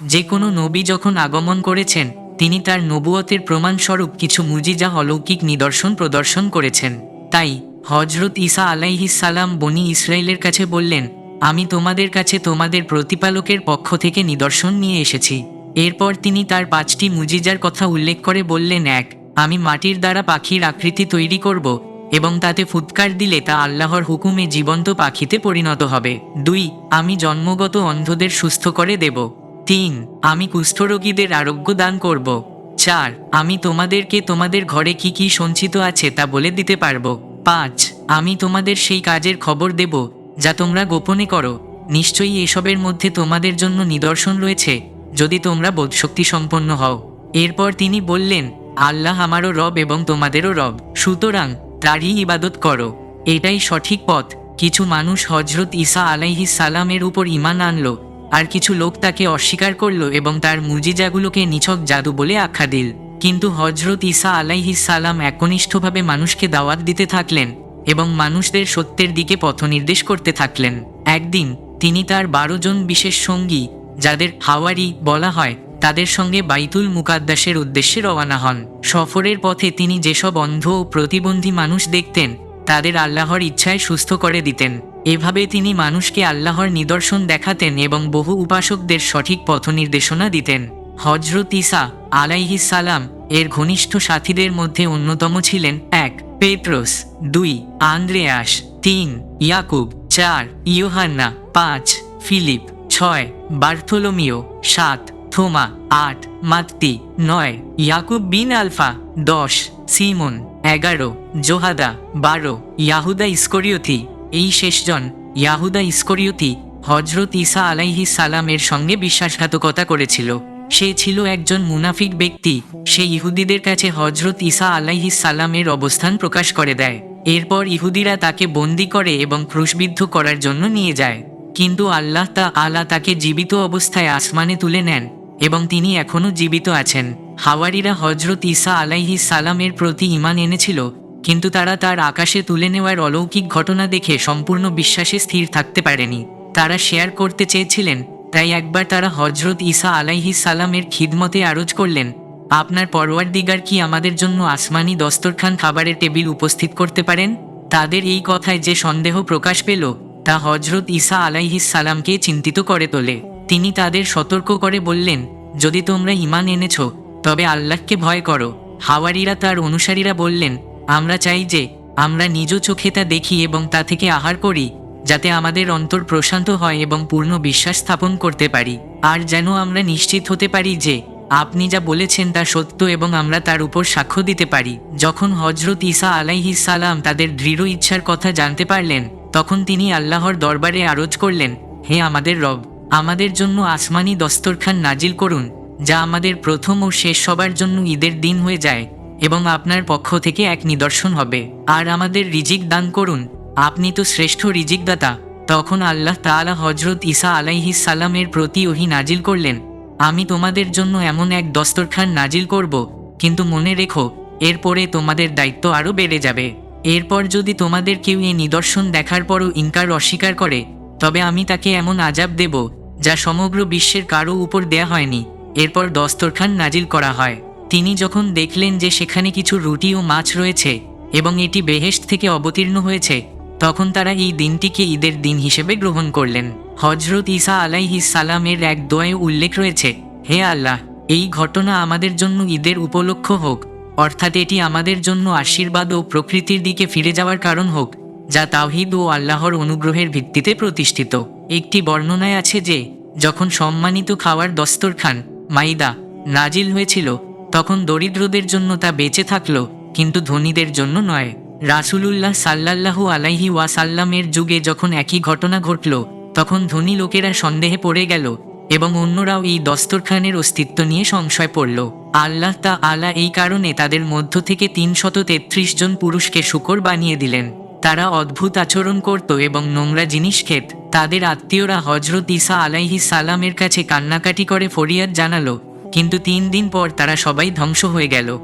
যে কোনো নবী যখন আগমন করেছেন, তিনি তার নবুয়তের প্রমাণস্বরূপ কিছু মুজিজা অলৌকিক নিদর্শন প্রদর্শন করেছেন। তাই হজরত ঈসা আলাইহিসাল্লাম বনি ইসরায়েলের কাছে বললেন, আমি তোমাদের কাছে তোমাদের প্রতিপালকের পক্ষ থেকে নিদর্শন নিয়ে এসেছি। এরপর তিনি তার পাঁচটি মুজিজার কথা উল্লেখ করে বললেন, এক, আমি মাটির দ্বারা পাখির আকৃতি তৈরি করব এবং তাতে ফুৎকার দিলে তা আল্লাহর হুকুমে জীবন্ত পাখিতে পরিণত হবে। দুই, আমি জন্মগত অন্ধদের সুস্থ করে দেব। তিন, আমি কুষ্ঠরোগীদের আরোগ্য দান করব। চার, আমি তোমাদেরকে তোমাদের ঘরে কি কি সঞ্চিত আছে তা বলে দিতে পারব। পাঁচ, আমি তোমাদের সেই কাজের খবর দেব, যা তোমরা গোপনে করো। নিশ্চয়ই এসবের মধ্যে তোমাদের জন্য নিদর্শন রয়েছে, যদি তোমরা বোধশক্তি সম্পন্ন হও। এরপর তিনি বললেন, আল্লাহ আমারও রব এবং তোমাদেরও রব, সুতরাং তারই ইবাদত করো। এটাই সঠিক পথ। কিছু মানুষ হজরত ঈসা আলাইহিস সালামের উপর ইমান আনলো আর কিছু লোক তাকে অস্বীকার করল এবং তার মুজিজাগুলোকে নিছক জাদু বলে আখ্যা দিল। কিন্তু হজরত আলাইহিস সালাম একনিষ্ঠভাবে মানুষকে দাওয়াত দিতে থাকলেন এবং মানুষদের সত্যের দিকে পথনির্দেশ করতে থাকলেন। একদিন তিনি তার বারো জন বিশেষ সঙ্গী, যাদের হাওয়ারি বলা হয়, তাদের সঙ্গে বাইতুল মুকাদ্দাসের উদ্দেশ্যে রওনা হন। সফরের পথে তিনি যেসব অন্ধ ও প্রতিবন্ধী মানুষ দেখতেন, তাদের আল্লাহর ইচ্ছায় সুস্থ করে দিতেন। এভাবে তিনি মানুষকে আল্লাহর নিদর্শন দেখাতেন এবং বহু উপাসকদের সঠিক পথ নির্দেশনা দিতেন। হজরত ইসা আলাইহিস সালাম এর ঘনিষ্ঠ সাথীদের মধ্যে অন্যতম ছিলেন এক। পেট্রোস দুই। আন্দ্রেয়াস, তিন। ইয়াকুব, চার। ইয়োহান্না, পাঁচ। ফিলিপ, ছয়। বার্থোলোমিও, সাত। থোমা, আট। মাত্তি নয়। ইয়াকুব বিন আলফা, দশ। সিমন, এগারো। জোহাদা, বারো। ইয়াহুদা ইস্করিয়থি এই শেষজন ইয়াহুদা ইস্করিয়থি হজরত ঈসা আলাইহি সালামের সঙ্গে বিশ্বাসঘাতকতা করেছিল। সে ছিল একজন মুনাফিক ব্যক্তি। সে ইহুদিদের কাছে হজরত ঈসা আলাইহি সালামের অবস্থান প্রকাশ করে দেয়। এরপর ইহুদিরা তাকে বন্দি করে এবং ক্রুশবিদ্ধ করার জন্য নিয়ে যায়। কিন্তু আল্লাহ তা আলা তাকে জীবিত অবস্থায় আসমানে তুলে নেন এবং তিনি এখনও জীবিত আছেন। হাওয়ারিরা হজরত ঈসা আলাইহি সালামের প্রতি ইমান এনেছিল কিন্তু তারা তার আকাশে তুলে নেওয়ার অলৌকিক ঘটনা দেখে সম্পূর্ণ বিশ্বাসে স্থির থাকতে পারেনি। তারা শেয়ার করতে চেয়েছিলেন, তাই একবার তারা হজরত ঈসা আলাইহি সালামের খিদমতে আরজ করলেন, আপনার পরওয়ার দিগার কি আমাদের জন্য আসমানি দস্তরখান খাবারের টেবিল উপস্থিত করতে পারেন? তাদের এই কথায় যে সন্দেহ প্রকাশ পেল, তা হজরত ঈসা আলাইহিস সালামকে চিন্তিত করে তোলে। তিনি তাদের সতর্ক করে বললেন, যদি তোমরা ইমান এনেছ, তবে আল্লাহকে ভয় করো। হাওয়ারিরা তার অনুসারীরা বললেন আমরা চাই যে আমরা নিজ চোখে তা দেখি এবং তা থেকে আহার করি, যাতে আমাদের অন্তর প্রশান্ত হয় এবং পূর্ণ বিশ্বাস স্থাপন করতে পারি। আর যেন আমরা নিশ্চিত হতে পারি যে আপনি যা বলেছেন তা সত্য এবং আমরা তার উপর সাক্ষ্য দিতে পারি। যখন হজরত আলাইহিস সালাম তাদের দৃঢ় ইচ্ছার কথা জানতে পারলেন, তখন তিনি আল্লাহর দরবারে আরজ করলেন, হে আমাদের রব, আমাদের জন্য আসমানি দস্তরখান নাজিল করুন, যা আমাদের প্রথম ও শেষ সবার জন্য ঈদের দিন হয়ে যায়। এবং আপনার পক্ষ থেকে এক নিদর্শন হবে। আর আমাদের রিজিক দান করুন। আপনি তো শ্রেষ্ঠ রিজিকদাতা। তখন আল্লাহ তাআলা হজরত আলাইহিস সালামের প্রতি ওহি নাজিল করলেন, আমি তোমাদের জন্য এমন এক দস্তরখান নাজিল করব, কিন্তু মনে রেখো, এরপরে তোমাদের দায়িত্ব আরও বেড়ে যাবে। এরপর যদি তোমাদের কেউ এই নিদর্শন দেখার পরও ইনকার অস্বীকার করে, তবে আমি তাকে এমন আজাব দেব, যা সমগ্র বিশ্বের কারও উপর দেয়া হয়নি। এরপর দস্তরখান নাজিল করা হয়। তিনি যখন দেখলেন যে সেখানে কিছু রুটি ও মাছ রয়েছে এবং এটি বেহেস্ট থেকে অবতীর্ণ হয়েছে, তখন তারা এই দিনটিকে ঈদের দিন হিসেবে গ্রহণ করলেন। হজরত আলাইহিস সালামের এক দোয়ে উল্লেখ রয়েছে, হে আল্লাহ, এই ঘটনা আমাদের জন্য ঈদের উপলক্ষ হোক, অর্থাৎ এটি আমাদের জন্য আশীর্বাদ ও প্রকৃতির দিকে ফিরে যাওয়ার কারণ হোক, যা তাওহিদ ও আল্লাহর অনুগ্রহের ভিত্তিতে প্রতিষ্ঠিত। একটি বর্ণনায় আছে যে, যখন সম্মানিত খাওয়ার দস্তরখান, মাইদা, নাজিল হয়েছিল তখন দরিদ্রদের জন্য তা বেঁচে থাকল, কিন্তু ধনীদের জন্য নয়। রাসূলুল্লাহ সাল্লাল্লাহু আলাইহি ওয়াসাল্লামের যুগে যখন একই ঘটনা ঘটল, তখন ধনী লোকেরা সন্দেহে পড়ে গেল এবং অন্যরাও এই দস্তরখানের অস্তিত্ব নিয়ে সংশয় পড়ল। আল্লাহ তা আলা এই কারণে তাদের মধ্য থেকে তিনশত তেত্রিশ জন পুরুষকে শুকর বানিয়ে দিলেন। তারা অদ্ভুত আচরণ করত এবং নোংরা জিনিস খেত। তাদের আত্মীয়রা হজরত ঈসা আলাইহি সালামের কাছে কান্নাকাটি করে ফরিয়াদ জানালো কিন্তু তিন দিন পর তারা সবাই ধ্বংস হয়ে গেল।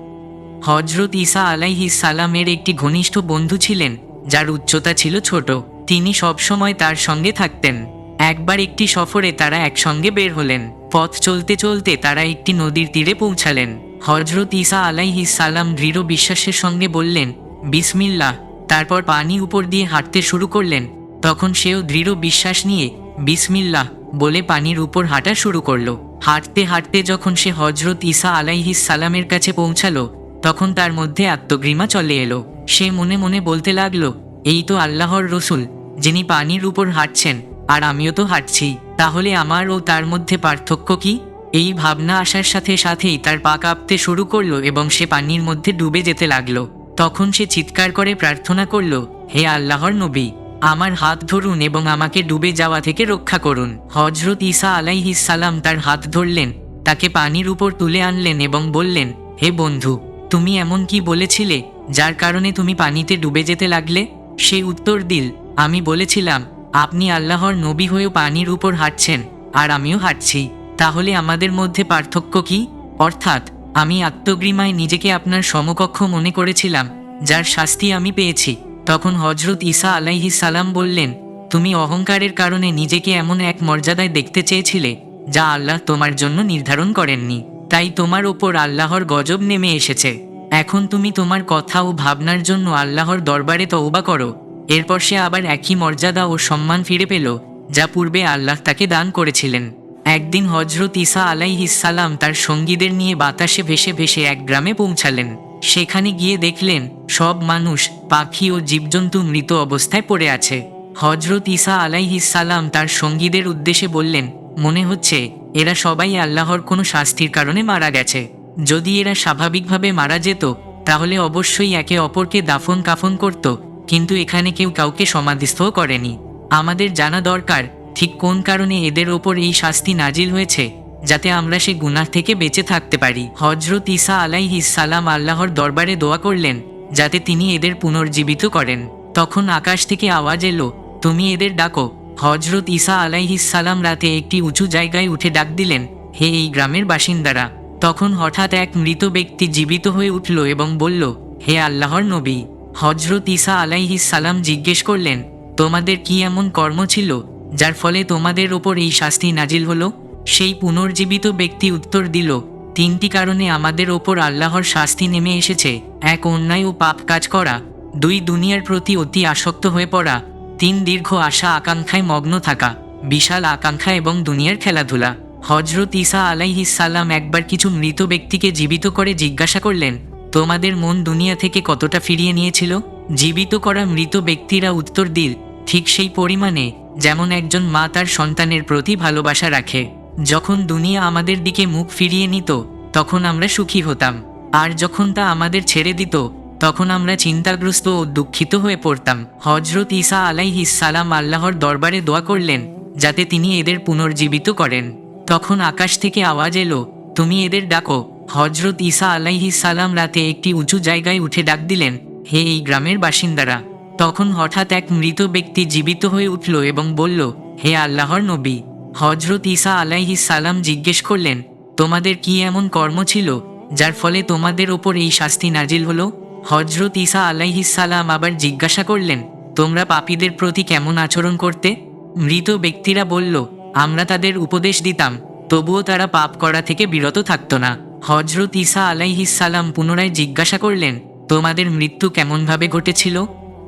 হজরত আলাইহি সালামের একটি ঘনিষ্ঠ বন্ধু ছিলেন, যার উচ্চতা ছিল ছোট। তিনি সবসময় তার সঙ্গে থাকতেন। একবার একটি সফরে তারা একসঙ্গে বের হলেন। পথ চলতে চলতে তারা একটি নদীর তীরে পৌঁছালেন। হজরত আলাইহিস সালাম দৃঢ় বিশ্বাসের সঙ্গে বললেন, বিসমিল্লাহ। তারপর পানি উপর দিয়ে হাঁটতে শুরু করলেন। তখন সেও দৃঢ় বিশ্বাস নিয়ে, বিসমিল্লাহ বলে পানির উপর হাঁটা শুরু করল। হাঁটতে হাঁটতে যখন সে হজরত ঈসা আলাইহিস সালামের কাছে পৌঁছালো, তখন তার মধ্যে আত্মগ্রিমা চলে এলো। সে মনে মনে বলতে লাগল, এই তো আল্লাহর রসুল, যিনি পানির উপর হাঁটছেন, আর আমিও তো হাঁটছি, তাহলে আমার ও তার মধ্যে পার্থক্য কি? এই ভাবনা আসার সাথে সাথেই তার পা কাঁপতে শুরু করল এবং সে পানির মধ্যে ডুবে যেতে লাগল। তখন সে চিৎকার করে প্রার্থনা করল, হে আল্লাহর নবী আমার হাত ধরুন এবং আমাকে ডুবে যাওয়া থেকে রক্ষা করুন। হজরত ইসা আলাইহিস সালাম তার হাত ধরলেন, তাকে পানির উপর তুলে আনলেন এবং বললেন, হে বন্ধু, তুমি এমন কি বলেছিলে যার কারণে তুমি পানিতে ডুবে যেতে লাগলে? সে উত্তর দিল, আমি বলেছিলাম, আপনি আল্লাহর নবী হয়েও পানির উপর হাঁটছেন, আর আমিও হাঁটছি। তাহলে আমাদের মধ্যে পার্থক্য কি? অর্থাৎ, আমি আত্মগ্রিমায় নিজেকে আপনার সমকক্ষ মনে করেছিলাম, যার শাস্তি আমি পেয়েছি। তখন হজরত ঈসা আলাইহিস সালাম বললেন, তুমি অহংকারের কারণে নিজেকে এমন এক মর্যাদায় দেখতে চেয়েছিলে, যা আল্লাহ তোমার জন্য নির্ধারণ করেননি। তাই তোমার ওপর আল্লাহর গজব নেমে এসেছে। এখন তুমি তোমার কথা ও ভাবনার জন্য আল্লাহর দরবারে তওবা করো। এরপর সে আবার একই মর্যাদা ও সম্মান ফিরে পেল, যা পূর্বে আল্লাহ তাকে দান করেছিলেন। একদিন হজরত ঈসা আলাইহিসাল্লাম তার সঙ্গীদের নিয়ে বাতাসে ভেসে ভেসে এক গ্রামে পৌঁছালেন। সেখানে গিয়ে দেখলেন, সব মানুষ, পাখি ও জীবজন্তু মৃত অবস্থায় পড়ে আছে। হজরত ঈসা আলাইহিসাল্লাম তার সঙ্গীদের উদ্দেশ্যে বললেন, মনে হচ্ছে, এরা সবাই আল্লাহর কোনো শাস্তির কারণে মারা গেছে। যদি এরা স্বাভাবিকভাবে মারা যেত, তাহলে অবশ্যই একে অপরকে দাফন কাফন করত, কিন্তু এখানে কেউ কাউকে সমাধিস্থও করেনি। আমাদের জানা দরকার, ঠিক কোন কারণে এদের ওপর এই শাস্তি নাজিল হয়েছে? যাতে আমরা সে গুনাহ থেকে বেঁচে থাকতে পারি। হজরত আলাইহিস সালাম আল্লাহর দরবারে দোয়া করলেন, যাতে তিনি এদের পুনর্জীবিত করেন। তখন আকাশ থেকে আওয়াজ এলো, তুমি এদের ডাকো। হজরত আলাইহিস সালাম রাতে একটি উঁচু জায়গায় উঠে ডাক দিলেন, হে এই গ্রামের বাসিন্দারা। তখন হঠাৎ এক মৃত ব্যক্তি জীবিত হয়ে উঠল এবং বলল, হে আল্লাহর নবী। হজরত আলাইহিস সালাম জিজ্ঞেস করলেন, তোমাদের কি এমন কর্ম ছিল, যার ফলে তোমাদের ওপর এই শাস্তি নাজিল হলো? সেই পুনর্জীবিত ব্যক্তি উত্তর দিল, তিনটি কারণে আমাদের ওপর আল্লাহর শাস্তি নেমে এসেছে। এক, অন্যায় ও পাপ কাজ করা। দুই, দুনিয়ার প্রতি অতি আসক্ত হয়ে পড়া। তিন, দীর্ঘ আশা, আকাঙ্ক্ষায় মগ্ন থাকা। বিশাল আকাঙ্ক্ষা এবং দুনিয়ার খেলাধুলা। হজরত ঈসা আলাইহিস সালাম একবার কিছু মৃত ব্যক্তিকে জীবিত করে জিজ্ঞাসা করলেন, তোমাদের মন দুনিয়া থেকে কতটা ফিরিয়ে নিয়েছিল? জীবিত করা মৃত ব্যক্তিরা উত্তর দিল, ঠিক সেই পরিমাণে, যেমন একজন মা তার সন্তানের প্রতি ভালোবাসা রাখে। যখন দুনিয়া আমাদের দিকে মুখ ফিরিয়ে নিত, তখন আমরা সুখী হতাম। আর যখন তা আমাদের ছেড়ে দিত, তখন আমরা চিন্তাগ্রস্ত ও দুঃখিত হয়ে পড়তাম। হজরত ঈসা আলাইহিস সালাম আল্লাহর দরবারে দোয়া করলেন, যাতে তিনি এদের পুনর্জীবিত করেন। তখন আকাশ থেকে আওয়াজ এলো, তুমি এদের ডাকো। হজরত ঈসা আলাইহিস সালাম রাতে একটি উঁচু জায়গায় উঠে ডাক দিলেন, হে এই গ্রামের বাসিন্দারা। তখন হঠাৎ এক মৃত ব্যক্তি জীবিত হয়ে উঠল এবং বলল, হে আল্লাহর নবী। হজরত ঈসা আলাইহিস সালাম জিজ্ঞেস করলেন, তোমাদের কি এমন কর্ম ছিল, যার ফলে তোমাদের ওপর এই শাস্তি নাজিল হলো? হজরত ঈসা আলাইহিস সালাম আবার জিজ্ঞাসা করলেন, তোমরা পাপীদের প্রতি কেমন আচরণ করতে? মৃত ব্যক্তিরা বলল, আমরা তাদের উপদেশ দিতাম, তবুও তারা পাপ করা থেকে বিরত থাকতো না। হজরত আলাইহিস সালাম পুনরায় জিজ্ঞাসা করলেন, তোমাদের মৃত্যু কেমনভাবে ঘটেছিল?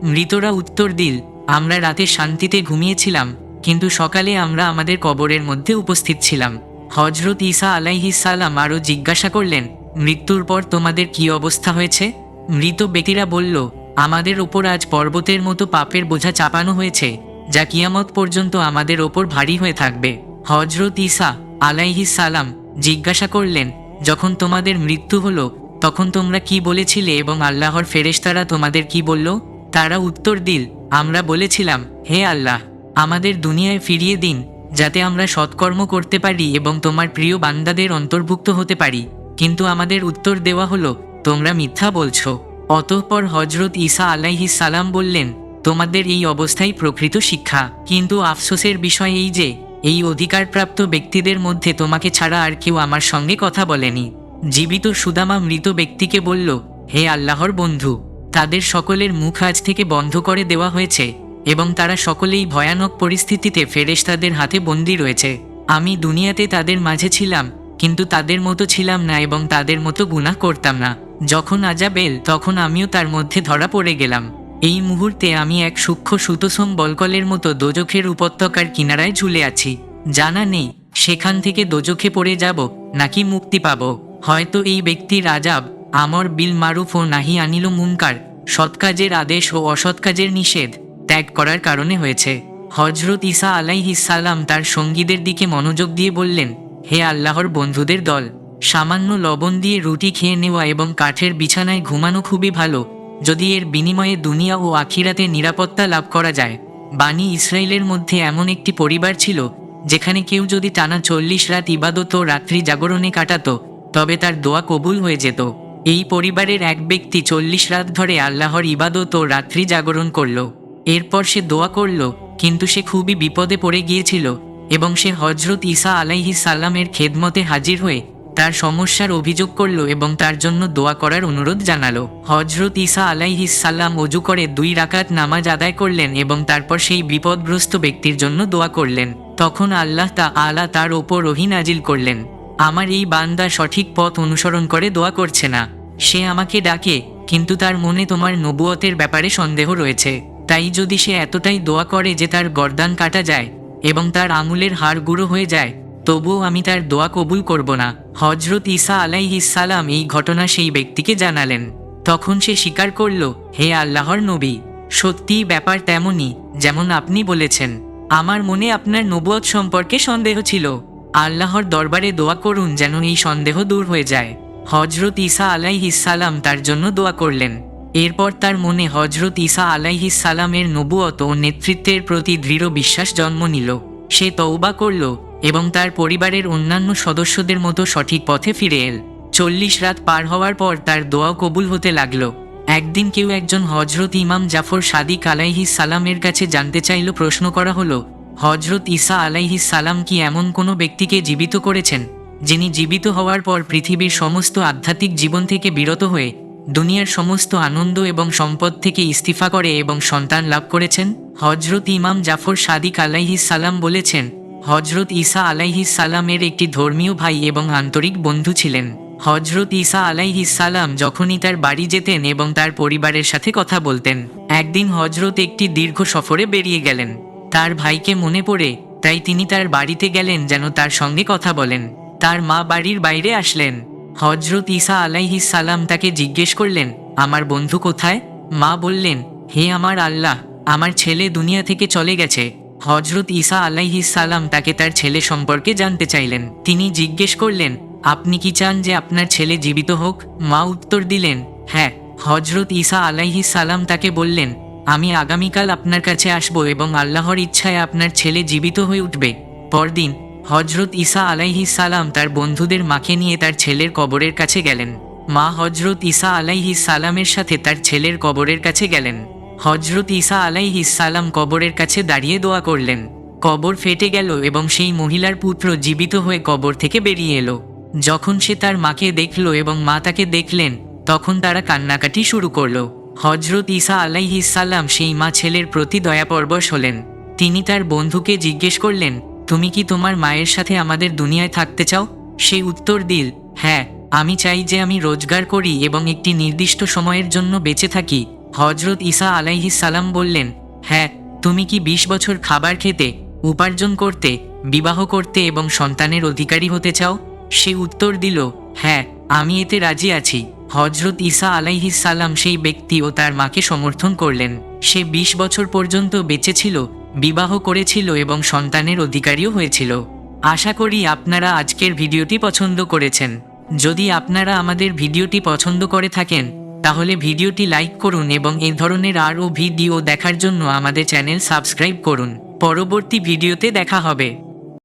মৃতরা উত্তর দিল, আমরা রাতে শান্তিতে ঘুমিয়েছিলাম কিন্তু সকালে আমরা আমাদের কবরের মধ্যে উপস্থিত ছিলাম। হজরত ঈসা আলাইহিস সালাম আরও জিজ্ঞাসা করলেন, মৃত্যুর পর তোমাদের কি অবস্থা হয়েছে? মৃত ব্যক্তিরা বলল, আমাদের ওপর আজ পর্বতের মতো পাপের বোঝা চাপানো হয়েছে, যা কিয়ামত পর্যন্ত আমাদের ওপর ভারী হয়ে থাকবে। হজরত ঈসা আলাইহিস সালাম জিজ্ঞাসা করলেন, যখন তোমাদের মৃত্যু হলো, তখন তোমরা কি বলেছিলে এবং আল্লাহর ফেরেশতারা তোমাদের কি বলল? তারা উত্তর দিল, আমরা বলেছিলাম, হে আল্লাহ। আমাদের দুনিয়ায় ফিরিয়ে দিন, যাতে আমরা সৎকর্ম করতে পারি এবং তোমার প্রিয় বান্দাদের অন্তর্ভুক্ত হতে পারি। কিন্তু আমাদের উত্তর দেওয়া হলো, তোমরা মিথ্যা বলছ। অতঃপর হজরত ঈসা আলাইহিস সালাম বললেন, তোমাদের এই অবস্থাই প্রকৃত শিক্ষা। কিন্তু আফসোসের বিষয় এই যে, এই অধিকারপ্রাপ্ত ব্যক্তিদের মধ্যে তোমাকে ছাড়া আর কেউ আমার সঙ্গে কথা বলেনি। জীবিত সুদামা মৃত ব্যক্তিকে বলল, হে আল্লাহর বন্ধু, তাদের সকলের মুখ আজ থেকে বন্ধ করে দেওয়া হয়েছে। এবং তারা সকলেই ভয়ানক পরিস্থিতিতে ফেরেশতাদের হাতে বন্দী রয়েছে। আমি দুনিয়াতে তাদের মাঝে ছিলাম, কিন্তু তাদের মতো ছিলাম না এবং তাদের মতো গুনাহ করতাম না। যখন আজাবেল, তখন আমিও তার মধ্যে ধরা পড়ে গেলাম। এই মুহূর্তে আমি এক সূক্ষ্ম সুতোসম বলকলের মতো দোজখের উপত্যকার কিনারায় ঝুলে আছি। জানা নেই, সেখান থেকে দোজখে পড়ে যাব, নাকি মুক্তি পাব। হয়তো এই ব্যক্তির আজাব, আমর বিল মারুফ ও নাহি আনিল মুনকার, সৎ কাজের আদেশ ও অসৎ কাজের নিষেধ। ত্যাগ করার কারণে হয়েছে। হজরত ঈসা আলাইহিসাল্লাম তার সঙ্গীদের দিকে মনোযোগ দিয়ে বললেন, হে আল্লাহর বন্ধুদের দল, সামান্য লবণ দিয়ে রুটি খেয়ে নেওয়া এবং কাঠের বিছানায় ঘুমানো খুবই ভালো। যদি এর বিনিময়ে দুনিয়া ও আখিরাতে নিরাপত্তা লাভ করা যায়। বাণী ইসরায়েলের মধ্যে এমন একটি পরিবার ছিল, যেখানে কেউ যদি টানা চল্লিশ রাত ইবাদত ও রাত্রি জাগরণে কাটাত, তবে তার দোয়া কবুল হয়ে যেত। এই পরিবারের এক ব্যক্তি চল্লিশ রাত ধরে আল্লাহর ইবাদত ও রাত্রি জাগরণ করল। এরপর সে দোয়া করল, কিন্তু সে খুবই বিপদে পড়ে গিয়েছিল এবং সে হজরত ঈসা আলাইহি সাল্লামের খেদমতে হাজির হয়ে তার সমস্যার অভিযোগ করল এবং তার জন্য দোয়া করার অনুরোধ জানালো। হজরত ঈসা আলাইহি সাল্লাম অজু করে দুই রাকাত নামাজ আদায় করলেন এবং তারপর সেই বিপদগ্রস্ত ব্যক্তির জন্য দোয়া করলেন। তখন আল্লাহ তা আলা তার ওপর রহি নাজিল করলেন। আমার এই বান্দা সঠিক পথ অনুসরণ করে দোয়া করছে না। সে আমাকে ডাকে, কিন্তু তার মনে তোমার নবুয়তের ব্যাপারে সন্দেহ রয়েছে। তাই যদি সে এতটাই দোয়া করে যে তার গর্দান কাটা যায় এবং তার আঙুলের হাড় গুঁড়ো হয়ে যায়, তবুও আমি তার দোয়া কবুল করব না। হজরত ঈসা আলাইহিসালাম এই ঘটনা সেই ব্যক্তিকে জানালেন। তখন সে স্বীকার করল, হে আল্লাহর নবী, সত্যিই ব্যাপার তেমনই, যেমন আপনি বলেছেন। আমার মনে আপনার নবুয়ত সম্পর্কে সন্দেহ ছিল। আল্লাহর দরবারে দোয়া করুন যেন এই সন্দেহ দূর হয়ে যায়। হজরত ঈসা আলাইহিসালাম তার জন্য দোয়া করলেন। এরপর তার মনে হজরত ঈসা আলাইহিসালামের নবুয়ত ও নেতৃত্বের প্রতি দৃঢ় বিশ্বাস জন্ম নিল। সে তওবা করল এবং তার পরিবারের অন্যান্য সদস্যদের মতো সঠিক পথে ফিরে এল। চল্লিশ রাত পার হওয়ার পর তার দোয়া কবুল হতে লাগল। একদিন কেউ একজন হজরত ইমাম জাফর সাদিক আলাইহিস সালামের কাছে জানতে চাইল, প্রশ্ন করা হলো হজরত ঈসা আলাইহিস সালাম কি এমন কোনো ব্যক্তিকে জীবিত করেছেন, যিনি জীবিত হওয়ার পর পৃথিবীর সমস্ত আধ্যাত্মিক জীবন থেকে বিরত হয়ে দুনিয়ার সমস্ত আনন্দ এবং সম্পদ থেকে ইস্তিফা করে এবং সন্তান লাভ করেছেন। হজরত ইমাম জাফর সাদিক আলাইহিস সালাম বলেছেন হজরত ঈসা আলাইহিস সালামের একটি ধর্মীয় ভাই এবং আন্তরিক বন্ধু ছিলেন। হজরত ঈসা আলাইহিস সালাম যখনই তার বাড়ি যেতেন এবং তার পরিবারের সাথে কথা বলতেন, একদিন হজরত একটি দীর্ঘ সফরে বেরিয়ে গেলেন। তার ভাইকে মনে পড়ে, তাই তিনি তার বাড়িতে গেলেন যেন তার সঙ্গে কথা বলেন। তার মা বাড়ির বাইরে আসলেন। হজরত ঈসা আলাইহিস সালাম তাকে জিজ্ঞেস করলেন, আমার বন্ধু কোথায়? মা বললেন, হে আমার আল্লাহ, আমার ছেলে দুনিয়া থেকে চলে গেছে। হজরত ঈসা আলাইহিস সালাম তাকে তার ছেলে সম্পর্কে জানতে চাইলেন। তিনি জিজ্ঞেস করলেন, আপনি কি চান যে আপনার ছেলে জীবিত হোক? মা উত্তর দিলেন হ্যাঁ। হজরত ঈসা আলাইহিস সালাম তাকে বললেন, আমি আগামীকাল আপনার কাছে আসব এবং আল্লাহর ইচ্ছায় আপনার ছেলে জীবিত হয়ে উঠবে। পরদিন হজরত ঈসা আলাইহিস সালাম তার বন্ধুদের মাকে নিয়ে তার ছেলের কবরের কাছে গেলেন। মা হজরত ঈসা আলাইহিস সালামের সাথে তার ছেলের কবরের কাছে গেলেন। হজরত ঈসা আলাইহিস সালাম কবরের কাছে দাঁড়িয়ে দোয়া করলেন। কবর ফেটে গেল এবং সেই মহিলার পুত্র জীবিত হয়ে কবর থেকে বেরিয়ে এলো। যখন সে তার মাকে দেখল এবং মা তাকে দেখলেন, তখন তারা কান্নাকাটি শুরু করল। হজরত ঈসা আলাইহিস সালাম সেই মা ছেলের প্রতি দয়াপরবশ হলেন। তিনি তার বন্ধুকে জিজ্ঞেস করলেন তুমি কি তোমার মায়ের সাথে আমাদের দুনিয়ায় থাকতে চাও? সে উত্তর দিল হ্যাঁ আমি চাই যে আমি রোজগার করি এবং একটি নির্দিষ্ট সময়ের জন্য বেঁচে থাকি। হজরত ঈসা আলাইহিস সালাম বললেন হ্যাঁ তুমি কি বিশ বছর খাবার খেতে, উপার্জন করতে, বিবাহ করতে এবং সন্তানের অধিকারী হতে চাও? সে উত্তর দিল হ্যাঁ আমি এতে রাজি আছি। হজরত ঈসা আলাইহিস সালাম সেই ব্যক্তি ও তার মাকে সমর্থন করলেন। সে বিশ বছর পর্যন্ত বেঁচে ছিল বিবাহ করেছিল এবং সন্তানের অধিকারীও হয়েছিল। আশা করি আপনারা আজকের ভিডিওটি পছন্দ করেছেন। যদি আপনারা আমাদের ভিডিওটি পছন্দ করে থাকেন, তাহলে ভিডিওটি লাইক করুন এবং এ ধরনের আরও ভিডিও দেখার জন্য আমাদের চ্যানেল সাবস্ক্রাইব করুন। পরবর্তী ভিডিওতে দেখা হবে।